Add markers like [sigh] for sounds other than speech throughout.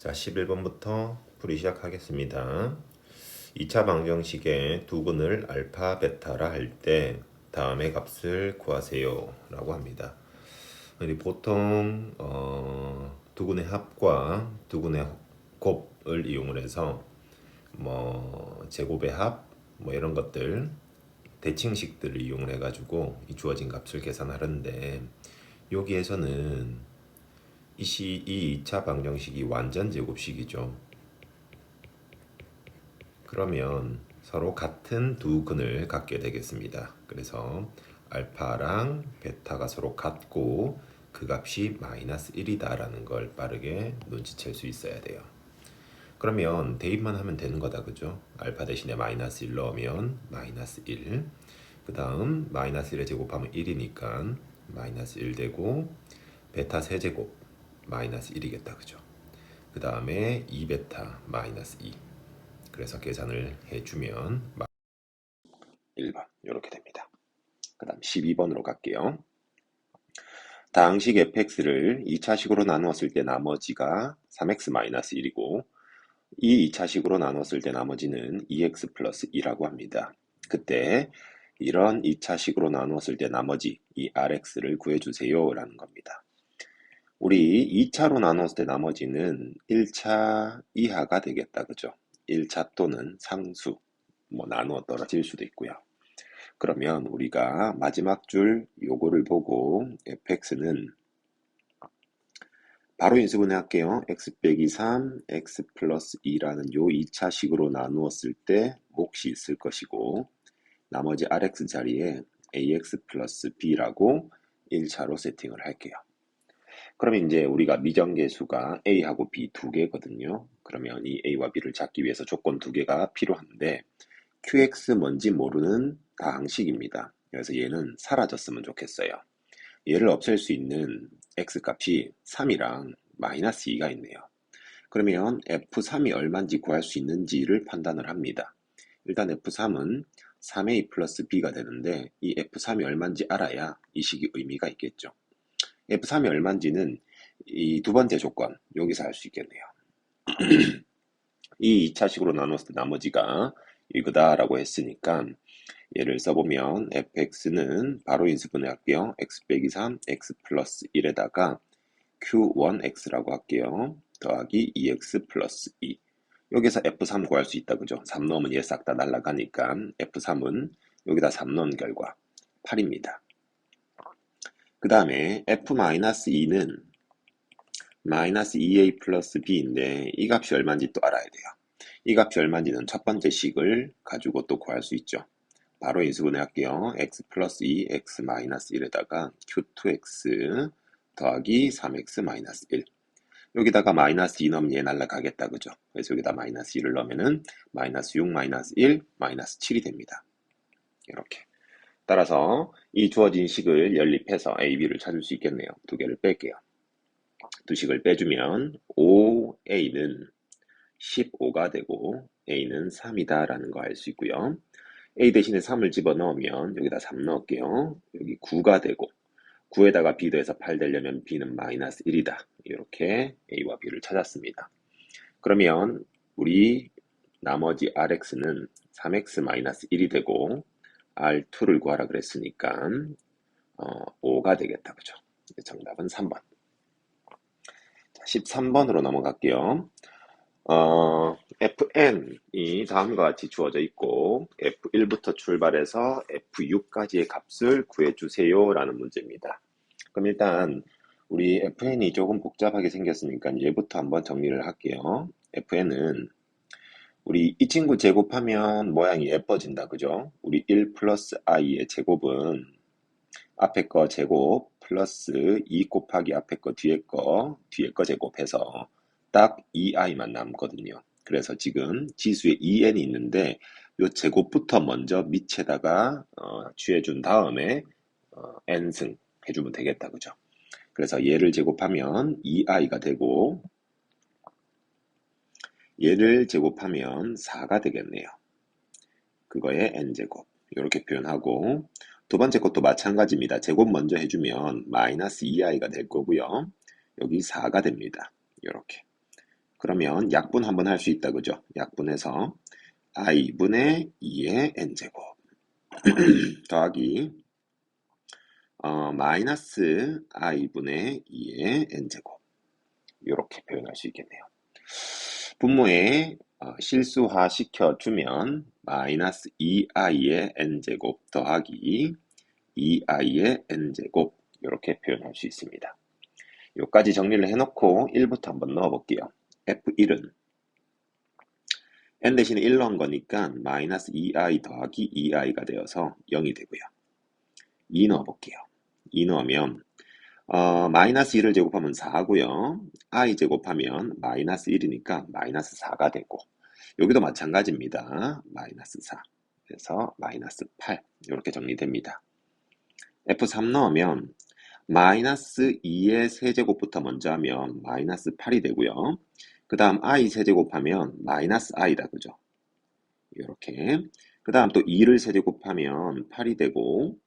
자, 11번부터 풀이 시작하겠습니다. 2차 방정식의 두근을 알파, 베타라 할 때 다음의 값을 구하세요 라고 합니다. 보통 어, 두근의 합과 두근의 곱을 이용을 해서 뭐 제곱의 합, 뭐 이런 것들 대칭식들을 이용을 해가지고 이 주어진 값을 계산하는데 여기에서는 이, 시, 이 2차 방정식이 완전 제곱식이죠. 그러면 서로 같은 두 근을 갖게 되겠습니다. 그래서 알파랑 베타가 서로 같고 그 값이 마이너스 1이다라는 걸 빠르게 눈치챌 수 있어야 돼요. 그러면 대입만 하면 되는 거다 그죠? 알파 대신에 마이너스 1 넣으면 마이너스 1. 그 다음 마이너스 1에 제곱하면 1이니까 마이너스 1 되고 베타 세제곱 마이너스 1이겠다 그죠? 그 다음에 2베타 마이너스 2. 그래서 계산을 해주면 1번 이렇게 됩니다. 그 다음 12번으로 갈게요. 다항식 fx를 2차식으로 나누었을 때 나머지가 3x-1이고 이 2차식으로 나눴을 때 나머지는 2x 플러스 2라고 합니다. 그때 이런 2차식으로 나누었을 때 나머지 이 rx를 구해주세요 라는 겁니다. 우리 2차로 나눴을 때 나머지는 1차 이하가 되겠다. 그죠? 1차 또는 상수 뭐 나누어 떨어질 수도 있고요. 그러면 우리가 마지막 줄 요거를 보고 fx는 바로 인수분해 할게요. x 빼기 3, x 플러스 2라는 요 2차식으로 나누었을 때 몫이 있을 것이고 나머지 rx 자리에 ax 플러스 b라고 1차로 세팅을 할게요. 그러면 이제 우리가 미정계수가 a하고 b 두 개거든요. 그러면 이 a와 b를 찾기 위해서 조건 두 개가 필요한데 qx 뭔지 모르는 다항식입니다. 그래서 얘는 사라졌으면 좋겠어요. 얘를 없앨 수 있는 x값이 3이랑 마이너스 2가 있네요. 그러면 f3이 얼마인지 구할 수 있는지를 판단을 합니다. 일단 f3은 3a 플러스 b가 되는데 이 f3이 얼마인지 알아야 이 식이 의미가 있겠죠. F3이 얼마인지는 이 두 번째 조건 여기서 알 수 있겠네요. [clears throat] 이 2차식으로 나눴을 때 나머지가 이거다라고 했으니까 얘를 써보면 fx는 바로 인수분해 할게요. x 빼기 3, x 플러스 1에다가 q1x라고 할게요. 더하기 2x 플러스 2. 여기서 f3 구할 수 있다. 그죠? 3 넣으면 얘 싹 다 날아가니까 f3은 여기다 3 넣은 결과 8입니다. 그 다음에 f-2는 마이너스 2a 플러스 b인데 이 값이 얼마인지 또 알아야 돼요. 이 값이 얼마인지는 첫 번째 식을 가지고 또 구할 수 있죠. 바로 인수분해 할게요. x 플러스 2, x 마이너스 1에다가 q2x 더하기 3x 마이너스 1. 여기다가 마이너스 2 넣으면 얘 날라가겠다. 그죠? 그래서 여기다 마이너스 2를 넣으면은 마이너스 6, 마이너스 1, 마이너스 7이 됩니다. 이렇게. 따라서 이 주어진 식을 연립해서 a, b를 찾을 수 있겠네요. 두 개를 뺄게요. 두 식을 빼주면 5a는 15가 되고 a는 3이다 라는 거 알 수 있고요. a 대신에 3을 집어넣으면 여기다 3 넣을게요. 여기 9가 되고 9에다가 b 더해서 8 되려면 b는 마이너스 1이다. 이렇게 a와 b를 찾았습니다. 그러면 우리 나머지 rx는 3x 마이너스 1이 되고 r2를 구하라 그랬으니까 어, 5가 되겠다. 그죠? 정답은 3번. 13번으로 넘어갈게요. 어, fn이 다음과 같이 주어져 있고 f1부터 출발해서 f6까지의 값을 구해주세요 라는 문제입니다. 그럼 일단 우리 fn이 조금 복잡하게 생겼으니까 얘부터 한번 정리를 할게요. fn은 우리 이 친구 제곱하면 모양이 예뻐진다 그죠? 우리 1 플러스 i의 제곱은 앞에 거 제곱 플러스 2 곱하기 앞에 거 뒤에 거 뒤에 거 제곱해서 딱 2i만 남거든요. 그래서 지금 지수에 2n이 있는데 요 제곱부터 먼저 밑에다가 어, 취해준 다음에 어, n승 해주면 되겠다 그죠? 그래서 얘를 제곱하면 2i가 되고 얘를 제곱하면 4가 되겠네요. 그거에 n제곱 이렇게 표현하고 두 번째 것도 마찬가지입니다. 제곱 먼저 해주면 마이너스 2i가 될 거고요. 여기 4가 됩니다. 이렇게 그러면 약분 한번 할 수 있다. 그죠? 약분해서 i분의 2의 n제곱 더하기 어, 마이너스 i분의 2의 n제곱 이렇게 표현할 수 있겠네요. 분모에 어, 실수화 시켜주면 마이너스 2i의 n제곱 더하기 2i의 n제곱 이렇게 표현할 수 있습니다. 여기까지 정리를 해놓고 1부터 한번 넣어볼게요. F1은 n 대신에 1 넣은 거니까 마이너스 2i 더하기 2i가 되어서 0이 되고요. 2 넣어볼게요. 2 넣으면 어, 마이너스 2를 제곱하면 4고요. i 제곱하면 마이너스 1이니까 마이너스 4가 되고 여기도 마찬가지입니다. 마이너스 4 그래서 마이너스 8 이렇게 정리됩니다. F3 넣으면 마이너스 2의 세제곱부터 먼저 하면 마이너스 8이 되고요. 그 다음 i 세제곱하면 마이너스 i다. 그죠? 이렇게. 그 다음 또 2를 세제곱하면 8이 되고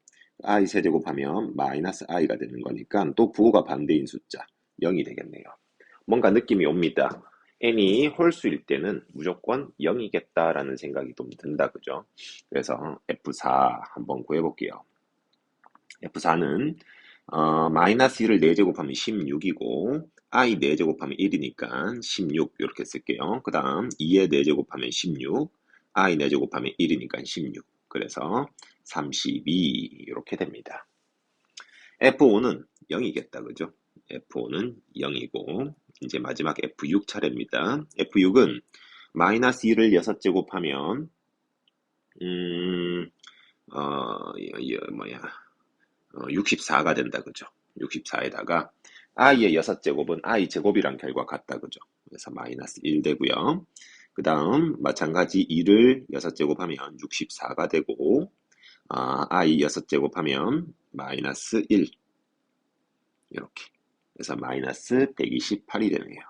i 세제곱하면 마이너스 i가 되는 거니까 또 부호가 반대인 숫자 0이 되겠네요. 뭔가 느낌이 옵니다. n이 홀수일 때는 무조건 0이겠다라는 생각이 좀 든다. 그죠? 그래서 F4 한번 구해볼게요. F4는 어, 마이너스 1을 4제곱하면 16이고 i 4제곱하면 1이니까 16 이렇게 쓸게요. 그 다음 2에 4제곱하면 16 i 4제곱하면 1이니까 16 그래서 32 이렇게 됩니다. F5는 0이겠다. 그죠? F5는 0이고 이제 마지막 F6 차례입니다. F6은 마이너스 1을 6제곱하면 음, 어, 뭐야 어, 64가 된다. 그죠? 64에다가 i의 6제곱은 i 제곱이랑 결과 같다. 그죠? 그래서 마이너스 1 되고요. 그 다음 마찬가지 2를 6제곱하면 64가 되고 아, i 6제곱하면 마이너스 1 이렇게 그래서 마이너스 128이 되네요.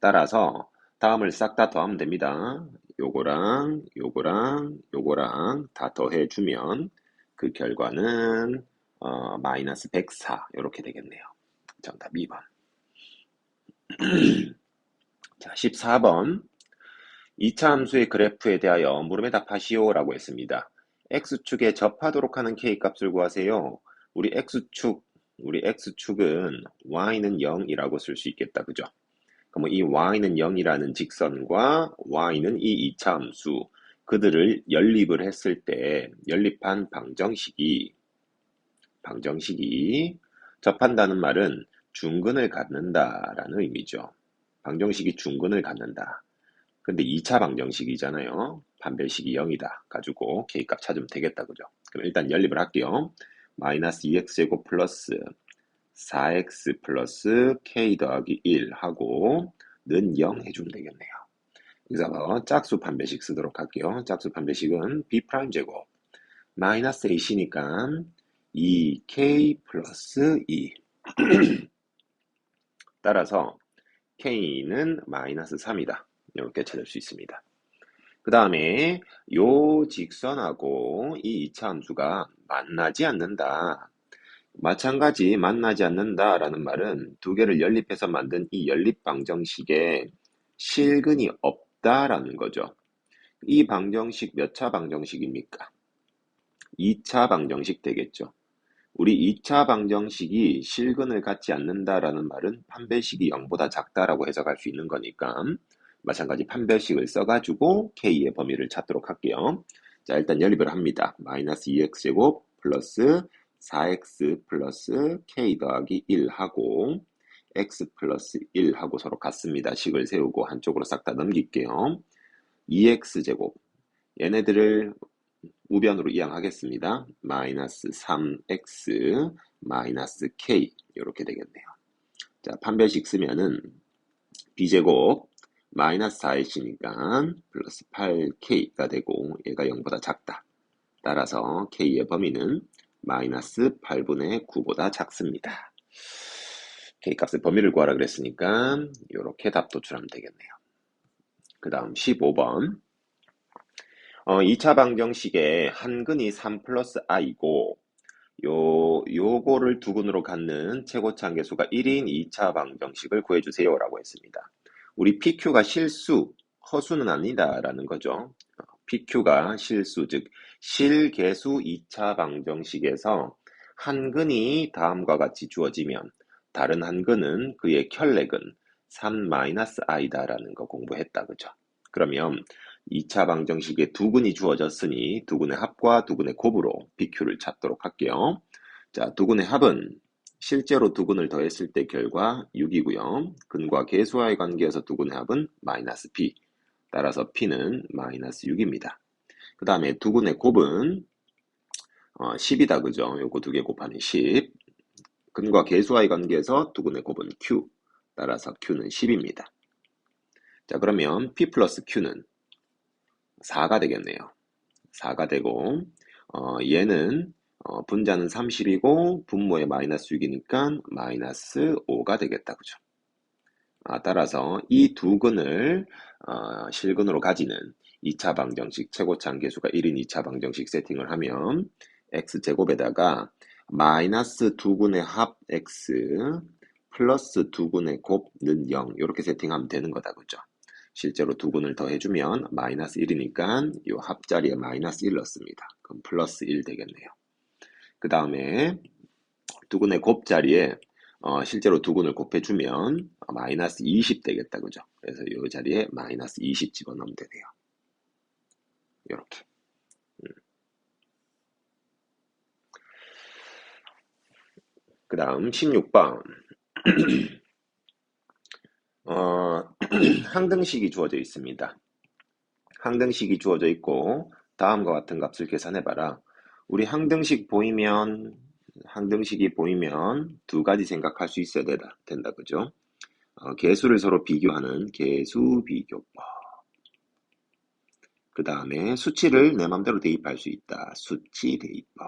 따라서 다음을 싹 다 더하면 됩니다. 요거랑 요거랑 요거랑 다 더해주면 그 결과는 어, 마이너스 104 이렇게 되겠네요. 정답 2번. [clears throat] 자, 14번. 2차 함수의 그래프에 대하여 물음에 답하시오 라고 했습니다. X축에 접하도록 하는 k값을 구하세요. 우리 x축, 우리 x축은 y는 0이라고 쓸 수 있겠다. 그죠? 그럼 이 y는 0이라는 직선과 y는 이 2차 함수, 그들을 연립을 했을 때 연립한 방정식이 방정식이 접한다는 말은 중근을 갖는다라는 의미죠. 방정식이 중근을 갖는다. 근데 2차 방정식이잖아요. 반별식이 0이다. 가지고 k값 찾으면 되겠다. 그죠? 그럼 일단 연립을 할게요. 마이너스 2x제곱 플러스 4x 플러스 k 더하기 1 하고 는 0 해주면 되겠네요. 여기서 짝수 판별식 쓰도록 할게요. 짝수 판별식은 b 프라임 제곱 마이너스 ac니까 2k 플러스 2 [clears throat] 따라서 k는 마이너스 3이다. 이렇게 찾을 수 있습니다. 그 다음에 요 직선하고 이 2차 함수가 만나지 않는다. 마찬가지 만나지 않는다라는 말은 두 개를 연립해서 만든 이 연립 방정식에 실근이 없다라는 거죠. 이 방정식 몇 차 방정식입니까? 2차 방정식 되겠죠. 우리 2차 방정식이 실근을 갖지 않는다라는 말은 판별식이 0보다 작다라고 해석할 수 있는 거니까 마찬가지 판별식을 써가지고 k의 범위를 찾도록 할게요. 자 일단 연립을 합니다. 마이너스 2x제곱 플러스 4x 플러스 k 더하기 1하고 x 플러스 1하고 서로 같습니다. 식을 세우고 한쪽으로 싹 다 넘길게요. 2x제곱 얘네들을 우변으로 이항하겠습니다. 마이너스 3x 마이너스 k 이렇게 되겠네요. 자 판별식 쓰면은 b제곱 마이너스 4x니까 플러스 8k가 되고 얘가 0보다 작다. 따라서 k의 범위는 마이너스 8분의 9보다 작습니다. k값의 범위를 구하라 그랬으니까 이렇게 답 도출하면 되겠네요. 그 다음 15번 어, 2차 방정식의 한 근이 3 플러스 i고 요, 요거를 두 근으로 갖는 최고차항계수가 1인 2차 방정식을 구해주세요 라고 했습니다. 우리 PQ가 실수, 허수는 아니다라는 거죠. PQ가 실수, 즉 실계수 2차 방정식에서 한 근이 다음과 같이 주어지면 다른 한 근은 그의 혈렉은 3-i다라는 거 공부했다. 그죠? 그러면 2차 방정식에 두 근이 주어졌으니 두 근의 합과 두 근의 곱으로 PQ를 찾도록 할게요. 자, 두 근의 합은 실제로 두 근을 더했을 때 결과 6이고요. 근과 계수와의 관계에서 두 근의 합은 마이너스 P. 따라서 P는 마이너스 6입니다. 그 다음에 두 근의 곱은 어, 10이다. 그죠? 요거 두 개 곱하면 10. 근과 계수와의 관계에서 두 근의 곱은 Q. 따라서 Q는 10입니다. 자, 그러면 P 플러스 Q는 4가 되겠네요. 4가 되고, 어, 얘는 어, 분자는 30이고 분모에 마이너스 6이니까 마이너스 5가 되겠다. 그죠? 아, 따라서 이 두 근을 어, 실근으로 가지는 2차 방정식 최고차 계수가 1인 2차 방정식 세팅을 하면 x제곱에다가 마이너스 두 근의 합 x 플러스 두 근의 곱는 0 이렇게 세팅하면 되는 거다. 그죠? 실제로 두 근을 더해주면 마이너스 1이니까 이 합자리에 마이너스 1 넣습니다. 그럼 플러스 1 되겠네요. 그 다음에 두 근의 곱자리에 어, 실제로 두 근을 곱해주면 마이너스 20 되겠다. 그죠? 그래서 이 자리에 마이너스 20 집어넣으면 되네요. 이렇게. 음. 그 다음 16번 어, [clears throat] 항등식이 주어져 있습니다. 항등식이 주어져 있고 다음과 같은 값을 계산해봐라. 우리 항등식 보이면 항등식이 보이면 두 가지 생각할 수 있어야 된다, 된다 그죠? 어, 개수를 서로 비교하는 개수 비교법. 그 다음에 수치를 내 맘대로 대입할 수 있다. 수치 대입법.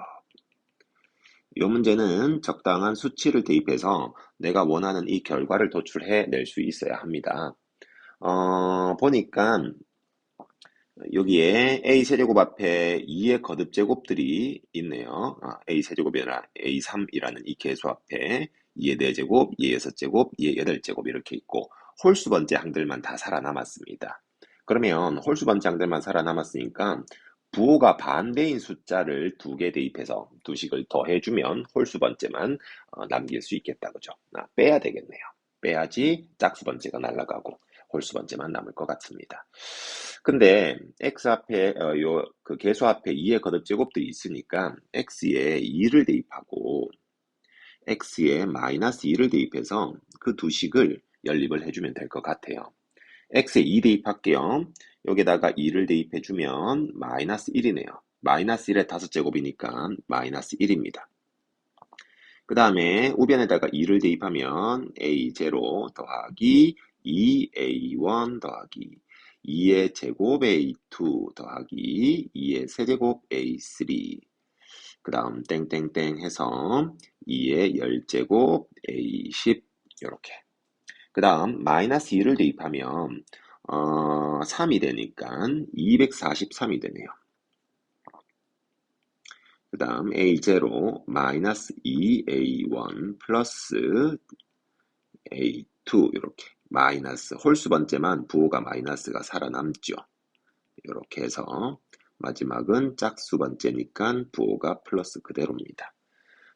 이 문제는 적당한 수치를 대입해서 내가 원하는 이 결과를 도출해 낼 수 있어야 합니다. 어, 보니까 여기에 a 세제곱 앞에 2의 거듭 제곱들이 있네요. 아, a 세제곱이 아니라 a3이라는 이 계수 앞에 2의 4제곱, 2의 6제곱, 2의 8제곱 이렇게 있고 홀수 번째 항들만 다 살아남았습니다. 그러면 홀수 번째 항들만 살아남았으니까 부호가 반대인 숫자를 두 개 대입해서 두 식을 더해주면 홀수 번째만 어, 남길 수 있겠다. 그죠? 아, 빼야 되겠네요. 빼야지 짝수 번째가 날아가고 홀수 번째만 남을 것 같습니다. 근데 x 앞에 어, 요그 계수 앞에 2의 거듭 제곱들이 있으니까 x에 2를 대입하고 x에 마이너스 2를 대입해서 그 두 식을 연립을 해주면 될 것 같아요. x에 2 대입할게요. 여기다가 2를 대입해주면 마이너스 1이네요. 마이너스 1의 다섯 제곱이니까 마이너스 1입니다. 그 다음에 우변에다가 2를 대입하면 a0 더하기 2a1 더하기 2의 제곱 a2 더하기 2의 세제곱 a3 그 다음 땡땡땡 해서 2의 10제곱 a10 이렇게. 그 다음 마이너스 2를 대입하면 어, 3이 되니까 243이 되네요. 그 다음 a0 마이너스 2a1 플러스 a2 이렇게 마이너스 홀수 번째만 부호가 마이너스가 살아남죠. 이렇게 해서 마지막은 짝수 번째니까 부호가 플러스 그대로입니다.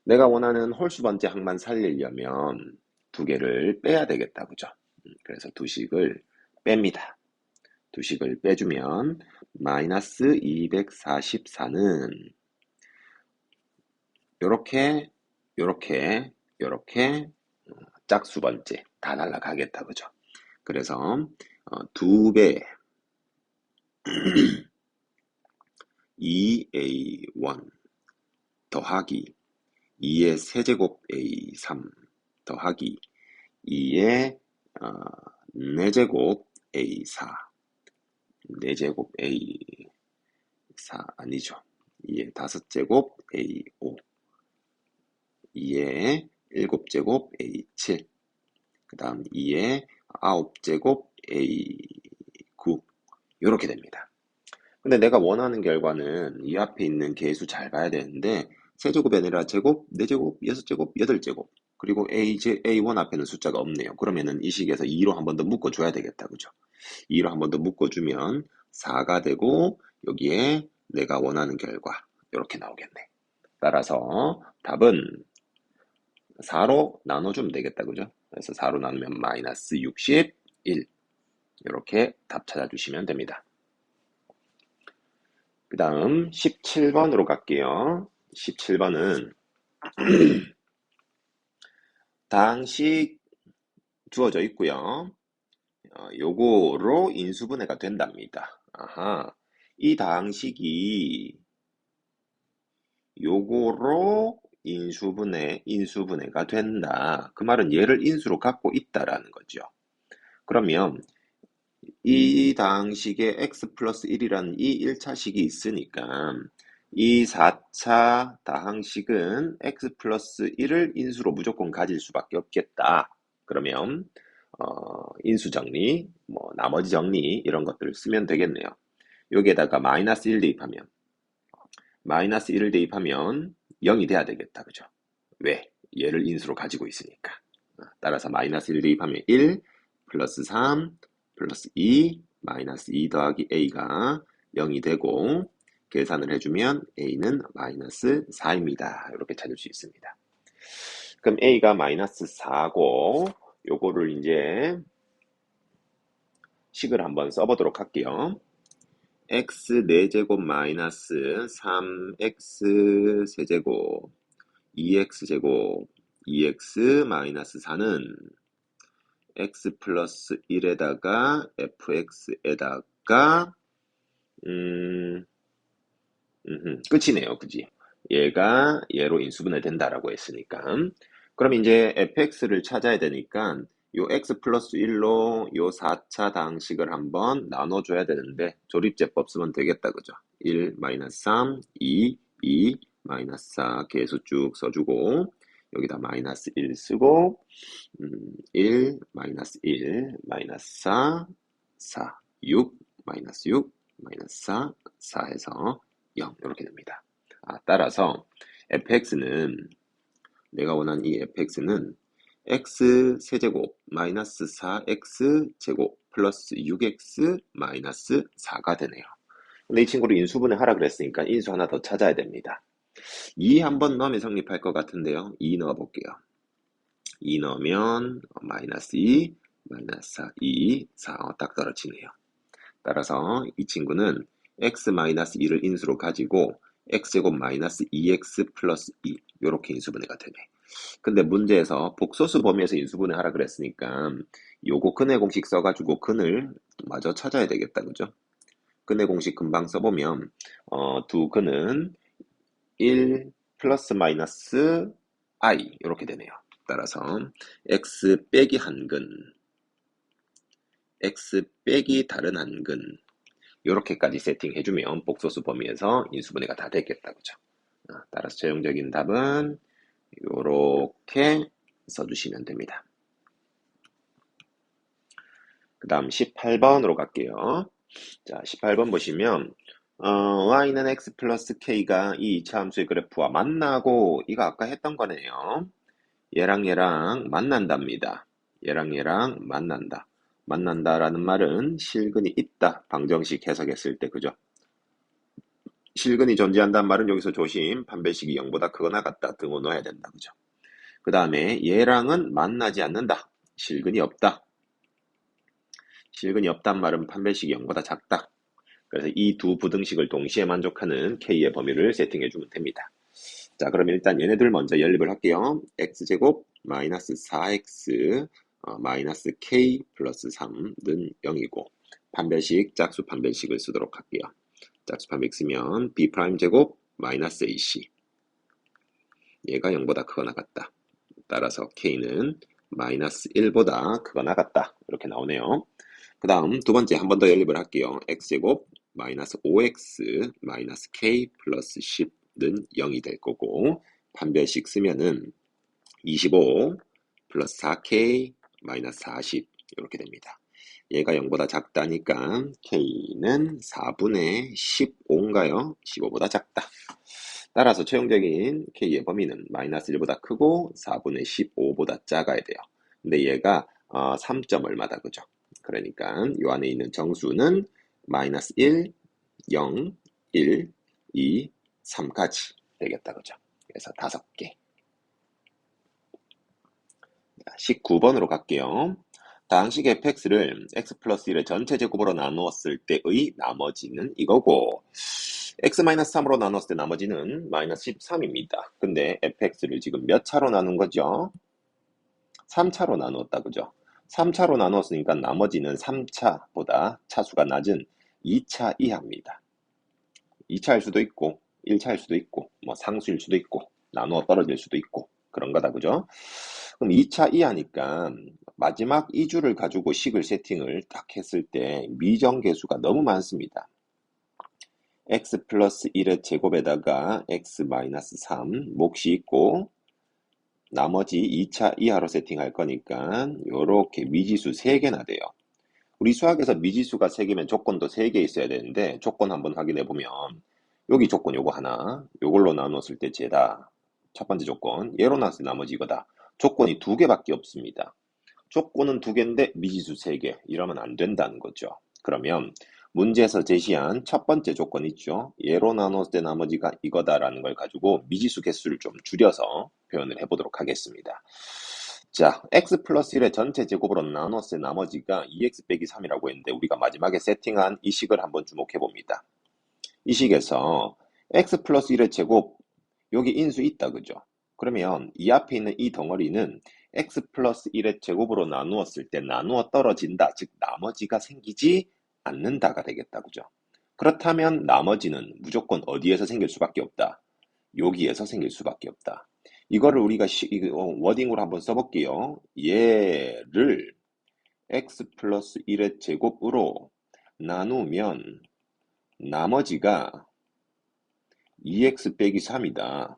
내가 원하는 홀수 번째 항만 살리려면 두 개를 빼야 되겠다. 그죠? 음, 그래서 두 식을 뺍니다. 두 식을 빼주면 마이너스 244는 요렇게 요렇게 요렇게 짝수 번째 다 날라가겠다 그죠? 그래서 어, 두배. 2a1 [clears throat] 더하기 2의 세제곱 a3 더하기 2의 어, 4제곱 a4 4제곱 a4 아니죠. 2의 5제곱 a5 2의 7제곱 A7 그 다음 2의 9제곱 A9 이렇게 됩니다. 근데 내가 원하는 결과는 이 앞에 있는 개수 잘 봐야 되는데 세제곱이 아니라 제곱, 4제곱, 6제곱, 8제곱 그리고 A, A1 앞에는 숫자가 없네요. 그러면은 이 식에서 2로 한 번 더 묶어줘야 되겠다. 그죠? 2로 한 번 더 묶어주면 4가 되고 여기에 내가 원하는 결과 이렇게 나오겠네. 따라서 답은 4로 나눠주면 되겠다. 그죠? 그래서 4로 나누면 마이너스 61 이렇게 답 찾아주시면 됩니다. 그 다음 17번으로 갈게요. 17번은 [clears throat] 당식 주어져 있고요. 어, 요거로 인수분해가 된답니다. 아하, 이 당식이 요거로 인수분해, 인수분해가 된다. 그 말은 얘를 인수로 갖고 있다라는 거죠. 그러면 이 당식에 x 플러스 1이라는 이 1차식이 있으니까 이 4차 다항식은 x 플러스 1을 인수로 무조건 가질 수밖에 없겠다. 그러면 어, 인수 정리, 뭐 나머지 정리 이런 것들을 쓰면 되겠네요. 여기에다가 마이너스 1 대입하면 마이너스 1을 대입하면 0이 돼야 되겠다. 그죠? 왜? 얘를 인수로 가지고 있으니까. 어, 따라서 마이너스 1 대입하면 1 플러스 3 플러스 2 마이너스 2 더하기 a가 0이 되고 계산을 해주면 a는 마이너스 4입니다. 이렇게 찾을 수 있습니다. 그럼 a가 마이너스 4고 요거를 이제 식을 한번 써보도록 할게요. X 4제곱 마이너스 3x 세제곱 2x제곱 2x 마이너스 4는 x 플러스 1에다가 fx에다가 음, 끝이네요. 그지? 얘가 얘로 인수분해 된다라고 했으니까 그럼 이제 fx를 찾아야 되니까 요 x 플러스 1로 요 4차 당식을 한번 나눠줘야 되는데 조립제법 쓰면 되겠다 그죠? 1 마이너스 3 2 2 마이너스 4 계수 쭉 써주고 여기다 마이너스 1 쓰고 음, 1 마이너스 1 마이너스 4 4 6 마이너스 6 마이너스 4 4 해서 0 이렇게 됩니다. 아, 따라서 fx는 내가 원하는 이 fx는 x 세제곱 마이너스 4x 제곱 플러스 6x 마이너스 4가 되네요. 근데 이 친구를 인수분해 하라 그랬으니까 인수 하나 더 찾아야 됩니다. 2 한번 넣으면 성립할 것 같은데요. 2 넣어볼게요. 2 넣으면 마이너스 2, 마이너스 4, 2, 4, 어, 딱 떨어지네요. 따라서 이 친구는 x 마이너스 2를 인수로 가지고 x제곱 마이너스 2x 플러스 2 이렇게 인수분해가 되네. 근데 문제에서 복소수 범위에서 인수분해 하라 그랬으니까 요거 근의 공식 써가지고 근을 마저 찾아야 되겠다 그죠? 근의 공식 금방 써보면 어, 두 근은 1 플러스 마이너스 i 이렇게 되네요. 따라서 x 빼기 한 근 x 빼기 다른 한 근 이렇게까지 세팅해주면 복소수 범위에서 인수분해가 다 되겠다 그죠? 어, 따라서 최종적인 답은 이렇게 써주시면 됩니다. 그 다음 18번으로 갈게요. 자, 18번 보시면 어, y는 x 플러스 k가 이 2차 함수의 그래프와 만나고 이거 아까 했던 거네요. 얘랑 얘랑 만난답니다. 얘랑 얘랑 만난다. 만난다라는 말은 실근이 있다. 방정식 해석했을 때 그죠? 실근이 존재한다는 말은 여기서 조심, 판별식이 0보다 크거나 같다 등호 넣어야 된다. 그죠? 그 다음에 얘랑은 만나지 않는다. 실근이 없다. 실근이 없단 말은 판별식이 0보다 작다. 그래서 이 두 부등식을 동시에 만족하는 k의 범위를 세팅해 주면 됩니다. 자, 그럼 일단 얘네들 먼저 연립을 할게요. x제곱 마이너스 4x 어, 마이너스 k 플러스 3는 0이고 판별식, 짝수 판별식을 쓰도록 할게요. 짝수판 x면 b 프라임 제곱 마이너스 ac 얘가 0보다 크거나 같다. 따라서 k는 마이너스 1보다 크거나 같다. 이렇게 나오네요. 그 다음 두 번째 한 번 더 연립을 할게요. x제곱 마이너스 5x 마이너스 k 플러스 10는 0이 될 거고 판별식 쓰면은 25 플러스 4k 마이너스 40 이렇게 됩니다. 얘가 0보다 작다니까 K는 4분의 15인가요? 15보다 작다. 따라서 최종적인 K의 범위는 마이너스 1보다 크고 4분의 15보다 작아야 돼요. 근데 얘가 어, 3점 얼마다 그죠? 그러니까 이 안에 있는 정수는 마이너스 1, 0, 1, 2, 3까지 되겠다 그죠? 그래서 다섯 개. 19번으로 갈게요. 당식 fx를 x 플러스 1의 전체 제곱으로 나누었을 때의 나머지는 이거고 x-3으로 나눴을 때 나머지는 마이너스 13입니다. 근데 fx를 지금 몇 차로 나눈 거죠? 3차로 나누었다. 그죠? 3차로 나누었으니까 나머지는 3차보다 차수가 낮은 2차 이하입니다. 2차일 수도 있고 1차일 수도 있고 뭐 상수일 수도 있고 나누어 떨어질 수도 있고 그런 거다. 그죠? 그럼 2차 이하니까 마지막 2주를 가지고 식을 세팅을 딱 했을 때 미정계수가 너무 많습니다. x 플러스 1의 제곱에다가 x 마이너스 3 몫이 있고 나머지 2차 이하로 세팅할 거니까 이렇게 미지수 3개나 돼요. 우리 수학에서 미지수가 3개면 조건도 3개 있어야 되는데 조건 한번 확인해 보면 여기 조건 요거 하나 요걸로 나눴을 때 제다 첫 번째 조건 얘로 나눴을 때 나머지 이거다 조건이 두 개밖에 없습니다. 조건은 두 개인데 미지수 세 개. 이러면 안 된다는 거죠. 그러면 문제에서 제시한 첫 번째 조건 있죠. 예로 나눴을 때 나머지가 이거다라는 걸 가지고 미지수 개수를 좀 줄여서 표현을 해보도록 하겠습니다. 자, x 플러스 1의 전체 제곱으로 나눴을 때 나머지가 2x 빼기 3이라고 했는데 우리가 마지막에 세팅한 이 식을 한번 주목해 봅니다. 이 식에서 x 플러스 1의 제곱 여기 인수 있다 그죠? 그러면 이 앞에 있는 이 덩어리는 x 플러스 1의 제곱으로 나누었을 때 나누어 떨어진다. 즉 나머지가 생기지 않는다가 되겠다. 그죠? 그렇다면 나머지는 무조건 어디에서 생길 수밖에 없다. 여기에서 생길 수밖에 없다. 이거를 우리가 시, 어, 워딩으로 한번 써볼게요. 얘를 x 플러스 1의 제곱으로 나누면 나머지가 2x 빼기 3이다.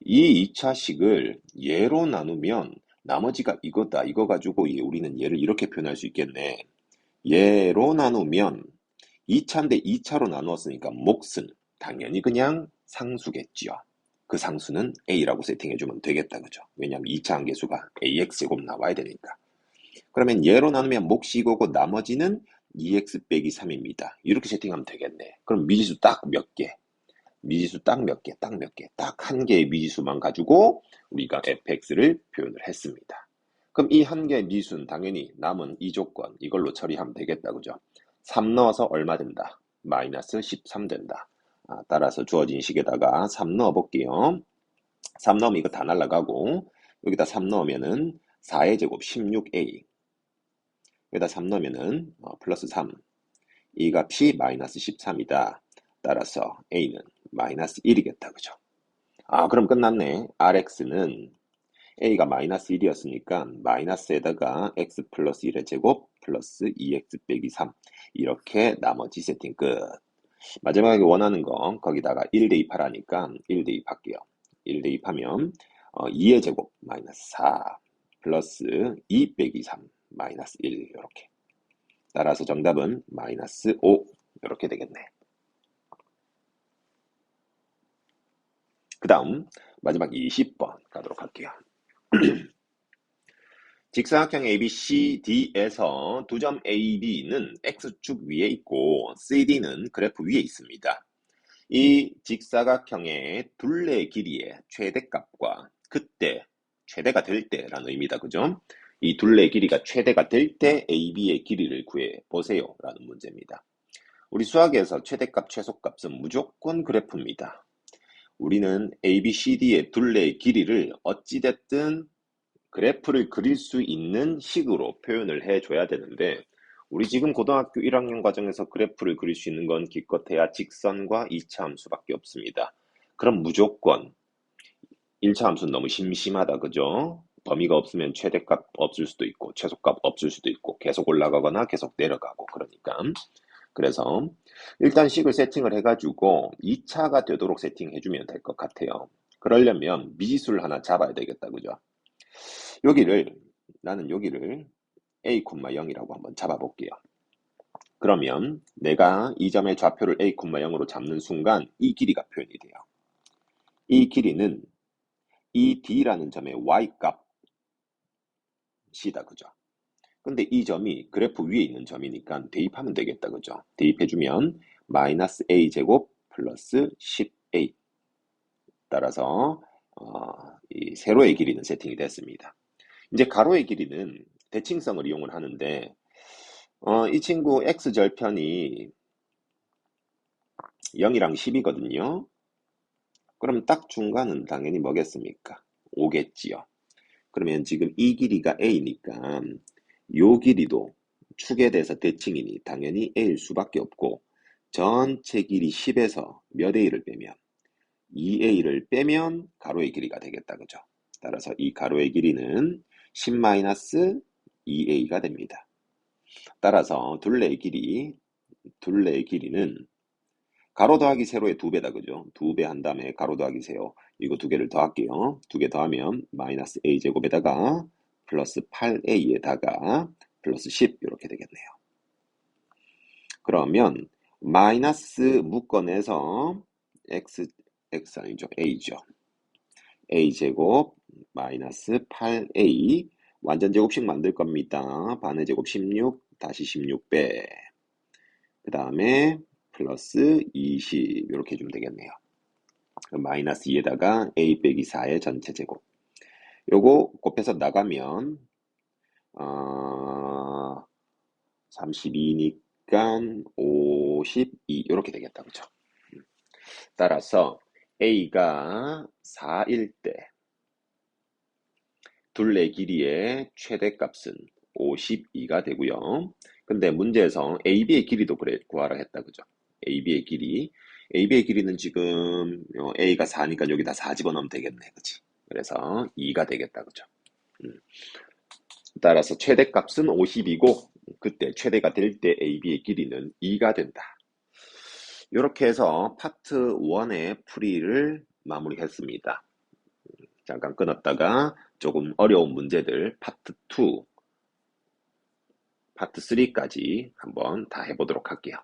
이 2차식을 예로 나누면 나머지가 이거다. 이거 가지고 우리는 얘를 이렇게 표현할 수 있겠네. 예로 나누면 2차인데 2차로 나누었으니까 몫은 당연히 그냥 상수겠지요. 그 상수는 a라고 세팅해주면 되겠다. 그죠? 왜냐하면 2차 한계수가 ax제곱 나와야 되니까. 그러면 예로 나누면 몫이 이거고 나머지는 2x 빼기 3입니다. 이렇게 세팅하면 되겠네. 그럼 미지수 딱 몇 개? 미지수 딱 몇 개, 딱 몇 개, 딱 한 개의 미지수만 가지고 우리가 fx를 표현을 했습니다. 그럼 이 한 개의 미지수는 당연히 남은 이 조건 이걸로 처리하면 되겠다. 그죠? 3 넣어서 얼마 된다? 마이너스 13 된다. 아, 따라서 주어진 식에다가 3 넣어 볼게요. 3 넣으면 이거 다 날라가고 여기다 3 넣으면은 4의 제곱 16a 여기다 3 넣으면은 어, 플러스 3이 값이 마이너스 13이다. 따라서 a는 마이너스 1이겠다. 그죠? 아, 그럼 끝났네. rx는 a가 마이너스 1이었으니까 마이너스에다가 x 플러스 1의 제곱 플러스 2x 빼기 3 이렇게 나머지 세팅 끝. 마지막에 원하는 거 거기다가 1 대입하라니까 1 대입할게요. 1 대입하면 어, 2의 제곱 마이너스 4 플러스 2 빼기 3 마이너스 1 이렇게 따라서 정답은 마이너스 5 이렇게 되겠네. 그 다음 마지막 20번 가도록 할게요. [clears throat] 직사각형 ABCD에서 두 점 AB는 X축 위에 있고 CD는 그래프 위에 있습니다. 이 직사각형의 둘레 길이의 최대값과 그때 최대가 될 때라는 의미다. 그죠? 이 둘레 길이가 최대가 될 때 AB의 길이를 구해 보세요. 라는 문제입니다. 우리 수학에서 최대값, 최소값은 무조건 그래프입니다. 우리는 ABCD의 둘레의 길이를 어찌됐든 그래프를 그릴 수 있는 식으로 표현을 해줘야 되는데 우리 지금 고등학교 1학년 과정에서 그래프를 그릴 수 있는 건 기껏해야 직선과 2차 함수밖에 없습니다. 그럼 무조건 1차 함수는 너무 심심하다 그죠? 범위가 없으면 최대값 없을 수도 있고 최소값 없을 수도 있고 계속 올라가거나 계속 내려가고 그러니까 그래서 일단 식을 세팅을 해가지고 2차가 되도록 세팅해주면 될 것 같아요. 그러려면 미지수를 하나 잡아야 되겠다. 그죠? 여기를, 나는 여기를 a, 0이라고 한번 잡아볼게요. 그러면 내가 이 점의 좌표를 a, 0으로 잡는 순간 이 길이가 표현이 돼요. 이 길이는 이 d라는 점의 y 값이다. 그죠? 근데 이 점이 그래프 위에 있는 점이니까 대입하면 되겠다. 그죠? 대입해주면 마이너스 a제곱 플러스 10a 따라서 어, 이 세로의 길이는 세팅이 됐습니다. 이제 가로의 길이는 대칭성을 이용을 하는데 어, 이 친구 x절편이 0이랑 10이거든요. 그럼 딱 중간은 당연히 뭐겠습니까? 5겠지요. 그러면 지금 이 길이가 a니까 요 길이도 축에 대해서 대칭이니 당연히 a일 수밖에 없고 전체 길이 10에서 몇 a를 빼면 2a를 빼면 가로의 길이가 되겠다. 그죠? 따라서 이 가로의 길이는 10-2a가 됩니다. 따라서 둘레의 길이, 둘레의 길이는 가로 더하기 세로의 두 배다. 그죠? 두 배 한 다음에 가로 더하기 세로. 이거 두 개를 더할게요. 두 개 더하면 마이너스 a제곱에다가 플러스 8a에다가 플러스 10 이렇게 되겠네요. 그러면 마이너스 묶어내서 x, x 아니죠. a죠. a제곱 마이너스 8a 완전 제곱식 만들 겁니다. 반의 제곱 16 다시 16배 그 다음에 플러스 20 이렇게 해주면 되겠네요. 마이너스 2에다가 a 빼기 4의 전체 제곱 요거 곱해서 나가면 어, 32니까 52 이렇게 되겠다. 그죠? 따라서 a가 4일 때 둘레 길이의 최대값은 52가 되고요. 근데 문제에서 AB의 길이도 그래 구하라 했다. 그죠? AB의 길이. AB의 길이는 지금 어, A가 4니까 여기다 4 집어넣으면 되겠네. 그치? 그래서 2가 되겠다. 그죠? 음. 따라서 최대값은 50이고 그때 최대가 될 때 AB의 길이는 2가 된다. 이렇게 해서 파트 1의 풀이를 마무리했습니다. 잠깐 끊었다가 조금 어려운 문제들 파트 2, 파트 3까지 한번 다 해보도록 할게요.